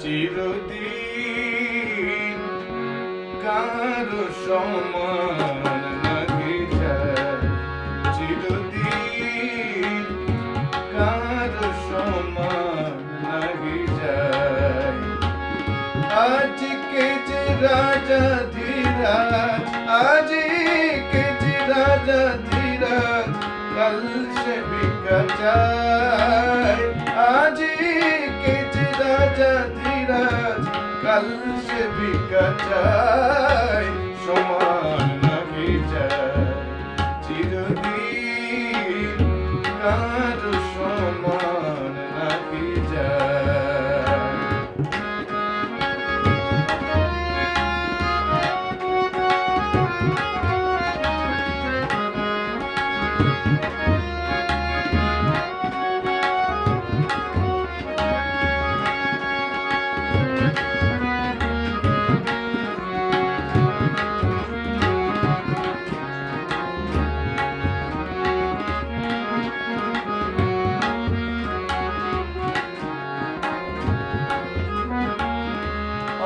চিরদিন কারও সমান যায়? চিরদিন কারও সমান নাহি যায়? আজকে যে রাজা ধীরাজ, আজকে যে রাজা ধীরাজ, কাল সে বিকা যায় ধীরাজ কাল সে বিকা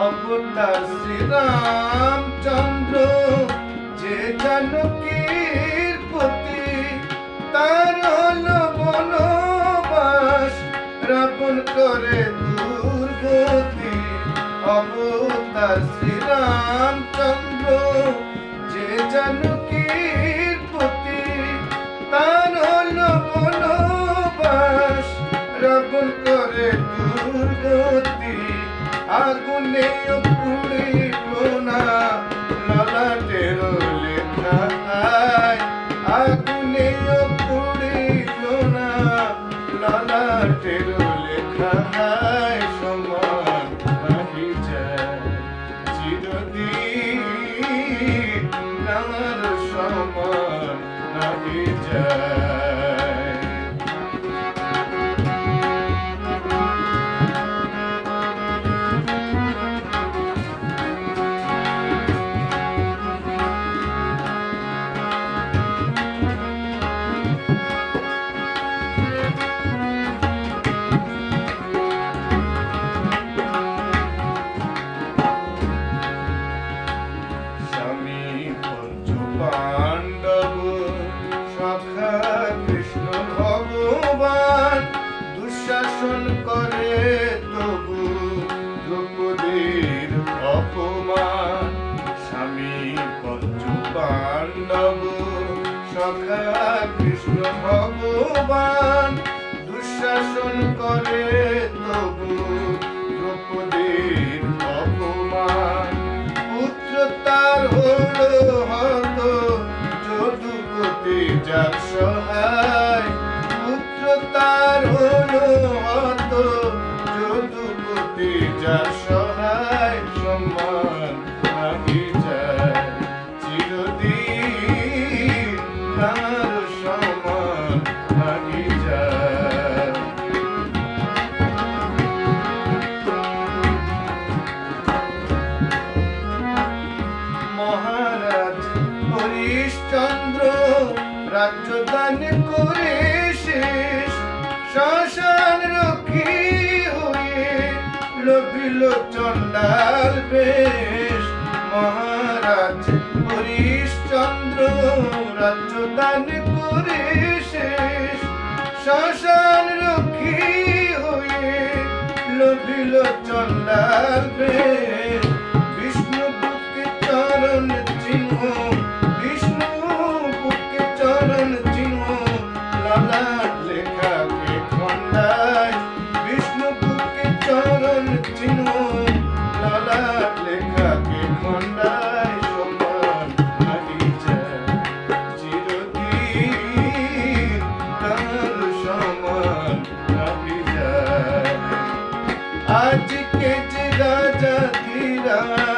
অবতার শ্রীরামচন্দ্র, যে জানকীর প্রতি তার হলো বনবাস, রাবণ করে দুর্গতি। অবতার শ্রীরামচন্দ্র, যে জানকীর প্রতি তার হলো বনবাস, রাবণ করে দুর্গতি। আগুনে পুড়িল না ললাটের লেখায়। আগুনে পুড়িল না ললাটের লেখায়। সমান নাহি যায়, চিরদিন নার সমান নাহি যায়। দুঃশাসন করে তবু দ্রৌপদীর অপমান। স্বামী পঞ্চু পাণ্ডব, সখা কৃষ্ণ ভগবান। দুঃশাসন করে তবু দ্রৌপদীর অপমান। পুত্র তার হলো হত, যদুপতি পুত্র তার হলো হত যদুপতি যার সহায় সম্মান নাহি যায় চিরদিন লভিল চণ্ডাল বেশ। মহারাজ হরিশ্চন্দ্র রাজ্যদান করে শেষ। শ্মশান রক্ষী হয়ে লোভিল চণ্ডাল বেশ। বিষ্ণু চরণ আজকে যে রাজা ধীরাজ